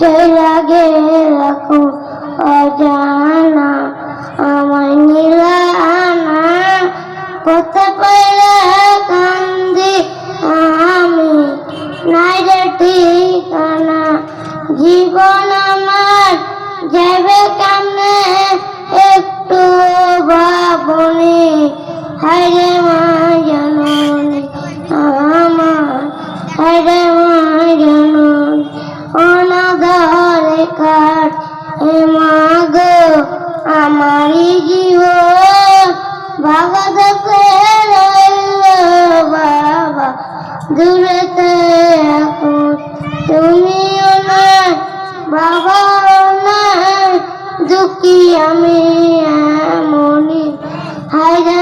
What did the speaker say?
চলা গেলাকো অজানা, আমায় নিলানা কত পাইলে কান্দি আমি, নাই রে ঠিকানা। জীবন আমার যাবে কেমনে একটু ভাবনি। হায়রে মা জননী আমার হায়রে মা অনাদরে কাঠ হে মা গো আমারই জীবন। ভাগতে রইল বাবা দূরেতে এখন তুমিও নাই বাবাও নাই দুঃখী আমি এমনই। হায়রে